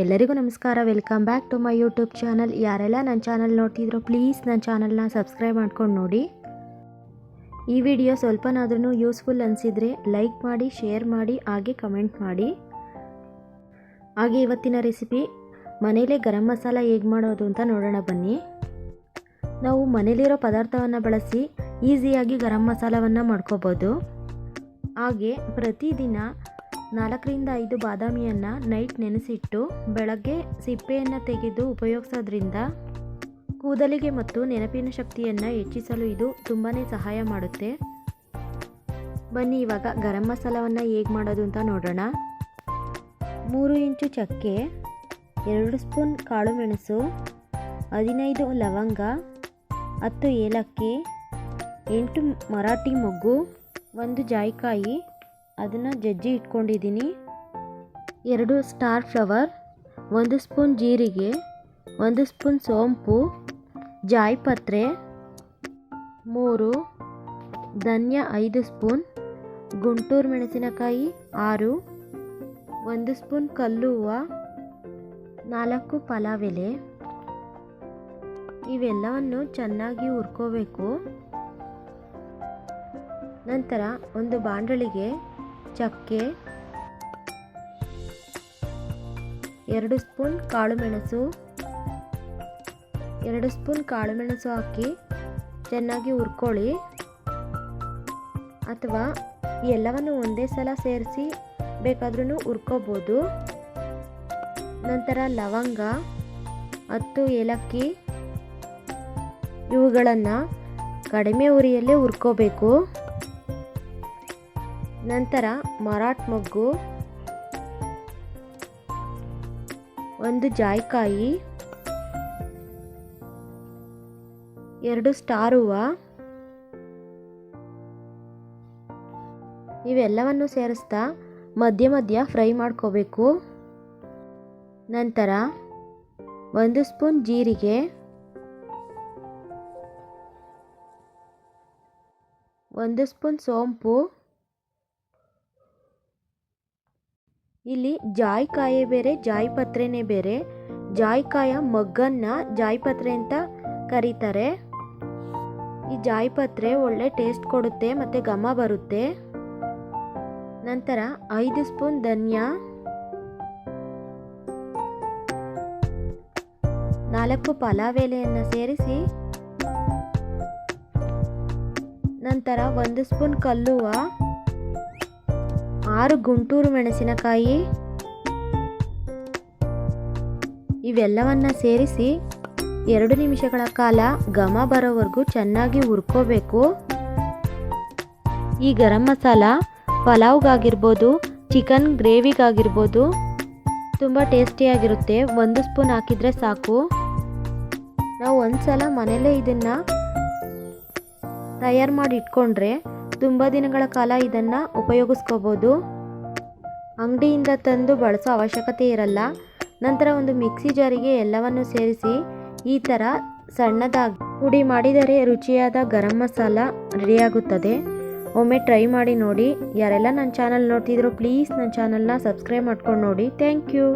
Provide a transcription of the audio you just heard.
ಎಲ್ಲರಿಗೂ ನಮಸ್ಕಾರ. Welcome back to my YouTube channel ಯಾರೆಲ್ಲ ನನ್ನ ಚಾನಲ್ ನೋಡ್ತಿದ್ರು ಪ್ಲೀಸ್ ನನ್ನ ಚಾನಲ್ನ ಸಬ್ಸ್ಕ್ರೈಬ್ ಮಾಡ್ಕೊಂಡು ನೋಡಿ. ಈ ವಿಡಿಯೋ ಸ್ವಲ್ಪನಾದ್ರೂ ಯೂಸ್ಫುಲ್ ಅನಿಸಿದರೆ ಲೈಕ್ ಮಾಡಿ ಶೇರ್ ಮಾಡಿ, ಹಾಗೆ ಕಮೆಂಟ್ ಮಾಡಿ. ಹಾಗೆ ಇವತ್ತಿನ ರೆಸಿಪಿ ಮನೇಲೇ ಗರಂ ಮಸಾಲ ಹೇಗೆ ಮಾಡೋದು ಅಂತ ನೋಡೋಣ ಬನ್ನಿ. ನಾವು ಮನೇಲಿರೋ ಪದಾರ್ಥವನ್ನು ಬಳಸಿ ಈಸಿಯಾಗಿ ಗರಂ ಮಸಾಲವನ್ನು ಮಾಡ್ಕೋಬೋದು. ಹಾಗೆ ಪ್ರತಿದಿನ ನಾಲ್ಕರಿಂದ ಐದು ಬಾದಾಮಿಯನ್ನು ನೈಟ್ ನೆನೆಸಿಟ್ಟು ಬೆಳಗ್ಗೆ ಸಿಪ್ಪೆಯನ್ನು ತೆಗೆದು ಉಪಯೋಗಿಸೋದ್ರಿಂದ ಕೂದಲಿಗೆ ಮತ್ತು ನೆನಪಿನ ಶಕ್ತಿಯನ್ನು ಹೆಚ್ಚಿಸಲು ಇದು ತುಂಬಾ ಸಹಾಯ ಮಾಡುತ್ತೆ. ಬನ್ನಿ, ಇವಾಗ ಗರಂ ಮಸಾಲವನ್ನು ಹೇಗೆ ಮಾಡೋದು ಅಂತ ನೋಡೋಣ. ಮೂರು ಇಂಚು ಚಕ್ಕೆ, ಎರಡು ಸ್ಪೂನ್ ಕಾಳು ಮೆಣಸು, ಹದಿನೈದು ಲವಂಗ, ಹತ್ತು ಏಲಕ್ಕಿ, ಎಂಟು ಮರಾಠಿ ಮೊಗ್ಗು, ಒಂದು ಜಾಯಿಕಾಯಿ ಅದನ್ನು ಜಜ್ಜಿ ಇಟ್ಕೊಂಡಿದ್ದೀನಿ. ಎರಡು ಸ್ಟಾರ್ ಫ್ಲವರ್ ಒಂದು ಸ್ಪೂನ್ ಜೀರಿಗೆ, ಒಂದು ಸ್ಪೂನ್ ಸೋಂಪು, ಜಾಯಿಪತ್ರೆ, ಮೂರು ಧನ್ಯ ಐದು ಸ್ಪೂನ್ ಗುಂಟೂರು ಮೆಣಸಿನಕಾಯಿ ಆರು, ಒಂದು ಸ್ಪೂನ್ ಕಲ್ಲು ಹೂವು, ನಾಲ್ಕು ಪಲಾವ್ ಎಲೆ ಇವೆಲ್ಲವನ್ನು ಚೆನ್ನಾಗಿ ಹುರ್ಕೋಬೇಕು. ನಂತರ ಒಂದು ಬಾಂಡಳಿಗೆ ಚಕ್ಕೆ, ಎರಡು ಸ್ಪೂನ್ ಕಾಳುಮೆಣಸು ಎರಡು ಸ್ಪೂನ್ ಕಾಳುಮೆಣಸು ಹಾಕಿ ಚೆನ್ನಾಗಿ ಹುರ್ಕೊಳ್ಳಿ. ಅಥವಾ ಎಲ್ಲವನ್ನು ಒಂದೇ ಸಲ ಸೇರಿಸಿ ಬೇಕಾದ್ರೂ ಹುರ್ಕೋಬೋದು. ನಂತರ ಲವಂಗ, ಹತ್ತು ಏಲಕ್ಕಿ, ಇವುಗಳನ್ನು ಕಡಿಮೆ ಉರಿಯಲ್ಲೇ ಹುರ್ಕೋಬೇಕು. ನಂತರ ಮರಾಟ್ ಮೊಗ್ಗು, ಒಂದು ಜಾಯಿಕಾಯಿ, ಎರಡು ಸ್ಟಾರ್ ಹೂವು, ಇವೆಲ್ಲವನ್ನು ಸೇರಿಸ್ತಾ ಮಧ್ಯ ಮಧ್ಯ ಫ್ರೈ ಮಾಡ್ಕೋಬೇಕು. ನಂತರ ಒಂದು ಸ್ಪೂನ್ ಜೀರಿಗೆ, ಒಂದು ಸ್ಪೂನ್ ಸೋಂಪು ಇಲ್ಲಿ ಜಾಯಿಕಾಯಿ ಬೇರೆ ಜಾಯಿಪತ್ರೆನೇ ಬೇರೆ. ಜಾಯಿಕಾಯ ಮಗ್ಗನ್ನ ಜಾಯಿಪತ್ರೆ ಅಂತ ಕರೀತಾರೆ. ಈ ಜಾಯಿಪತ್ರೆ ಒಳ್ಳೆ ಟೇಸ್ಟ್ ಕೊಡುತ್ತೆ ಮತ್ತು ಘಮ ಬರುತ್ತೆ. ನಂತರ ಐದು ಸ್ಪೂನ್ ಧನ್ಯ. ನಾಲ್ಕು ಪಲಾವ್ ಸೇರಿಸಿ. ನಂತರ ಒಂದು ಸ್ಪೂನ್ ಕಲ್ಲುವ. ಆರು ಗುಂಟೂರು ಮೆಣಸಿನಕಾಯಿ ಇವೆಲ್ಲವನ್ನು ಸೇರಿಸಿ ಎರಡು ನಿಮಿಷಗಳ ಕಾಲ ಘಮ ಬರೋವರೆಗೂ ಚೆನ್ನಾಗಿ ಹುರ್ಕೋಬೇಕು. ಈ ಗರಂ ಮಸಾಲ ಪಲಾವ್ಗಾಗಿರ್ಬೋದು, ಚಿಕನ್ ಗ್ರೇವಿಗಾಗಿರ್ಬೋದು ತುಂಬ ಟೇಸ್ಟಿಯಾಗಿರುತ್ತೆ. ಒಂದು ಸ್ಪೂನ್ ಹಾಕಿದರೆ ಸಾಕು. ನಾವು ಒಂದು ಸಲ ಮನೇಲೇ ಇದನ್ನು ತಯಾರು ಮಾಡಿ ಇಟ್ಕೊಂಡ್ರೆ ತುಂಬ ದಿನಗಳ ಕಾಲ ಇದನ್ನು ಉಪಯೋಗಿಸ್ಕೋಬೋದು. ಅಂಗಡಿಯಿಂದ ತಂದು ಬಳಸೋ ಅವಶ್ಯಕತೆ ಇರಲ್ಲ. ನಂತರ ಒಂದು ಮಿಕ್ಸಿ ಜಾರಿಗೆ ಎಲ್ಲವನ್ನು ಸೇರಿಸಿ ಈ ಥರ ಸಣ್ಣದಾಗಿ ಪುಡಿ ಮಾಡಿದರೆ ರುಚಿಯಾದ ಗರಂ ಮಸಾಲ ರೆಡಿಯಾಗುತ್ತದೆ. ಒಮ್ಮೆ ಟ್ರೈ ಮಾಡಿ ನೋಡಿ. ಯಾರೆಲ್ಲ ನನ್ನ ಚಾನಲ್ ನೋಡ್ತಿದ್ರು ಪ್ಲೀಸ್ ನನ್ನ ಚಾನಲ್ನ ಸಬ್ಸ್ಕ್ರೈಬ್ ಮಾಡ್ಕೊಂಡು ನೋಡಿ. Thank you.